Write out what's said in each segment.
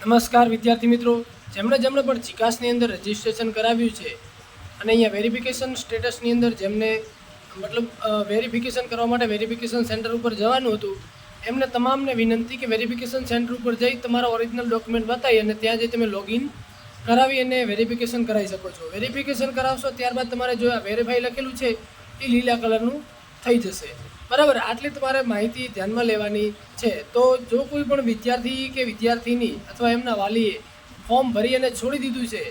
નમસ્કાર વિદ્યાર્થી મિત્રો. જેમણે જેમણે પણ ચિકાસની અંદર રજિસ્ટ્રેશન કરાવ્યું છે અને અહીંયા વેરિફિકેશન સ્ટેટસની અંદર જેમને, મતલબ વેરિફિકેશન કરવા માટે વેરિફિકેશન સેન્ટર ઉપર જવાનું હતું, એમને તમામને વિનંતી કે વેરિફિકેશન સેન્ટર ઉપર જઈ તમારા ઓરિજિનલ ડોક્યુમેન્ટ બતાવી અને ત્યાં જઈ તમે લોગિન કરાવી અને વેરિફિકેશન કરાવી શકો છો. વેરિફિકેશન કરાવશો ત્યારબાદ તમારે જો આ વેરીફાઈ લખેલું છે, એ લીલા કલરનું થઈ જશે. બરાબર, આટલી તમારે માહિતી ધ્યાનમાં લેવાની છે. તો જો કોઈ પણ વિદ્યાર્થી કે વિદ્યાર્થીની અથવા એમના વાલીએ ફોર્મ ભરી અને છોડી દીધું છે,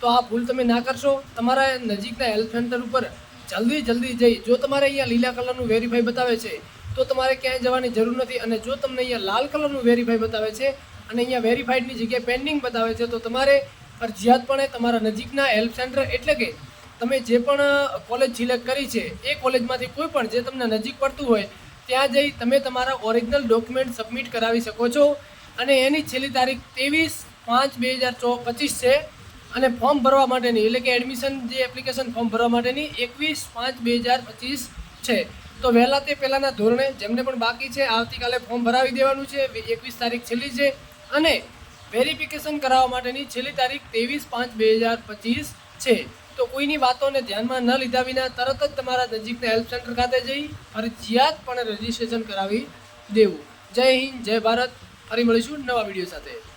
તો આ ભૂલ તમે ના કરશો. તમારા નજીકના હેલ્થ સેન્ટર ઉપર જલ્દી જલ્દી જઈ, જો તમારે અહીંયા લીલા કલરનું વેરીફાઈ બતાવે છે, તો તમારે ક્યાંય જવાની જરૂર નથી. અને જો તમને અહીંયા લાલ કલરનું વેરીફાઈ બતાવે છે અને અહીંયા વેરીફાઈડની જગ્યાએ પેન્ડિંગ બતાવે છે, તો તમારે ફરજિયાતપણે તમારા નજીકના હેલ્પ સેન્ટર એટલે કે તમે જે પણ કોલેજ સિલેક્ટ કરી છે, એ કોલેજમાંથી કોઈ પણ જે તમને નજીક પડતું હોય, ત્યાં જઈ તમે તમારા ઓરિજિનલ ડોક્યુમેન્ટ સબમિટ કરાવી શકો છો. અને એની છેલ્લી તારીખ ત્રેવીસ પાંચ બે હજાર ચો, પચીસ છે. અને ફોર્મ ભરવા માટેની, એટલે કે એડમિશન જે એપ્લિકેશન ફોર્મ ભરવા માટેની, એકવીસ પાંચ બે હજાર પચીસ છે. તો વહેલા તે પહેલાંના ધોરણે જેમને પણ બાકી છે, આવતીકાલે ફોર્મ ભરાવી દેવાનું છે એકવીસ તારીખ છેલ્લી છે. અને વેરિફિકેશન કરાવવા માટેની છેલ્લી તારીખ ત્રેવીસ પાંચ બે હજાર પચીસ છે. તો કોઈની વાતોને ધ્યાનમાં ન લીધા વિના તરત જ તમારા નજીકના હેલ્પ સેન્ટર ખાતે જઈ ફરજિયાતપણે રજીસ્ટ્રેશન કરાવી દેવું. જય હિન્દ, જય ભારત. ફરી મળીશું નવા વીડિયો સાથે.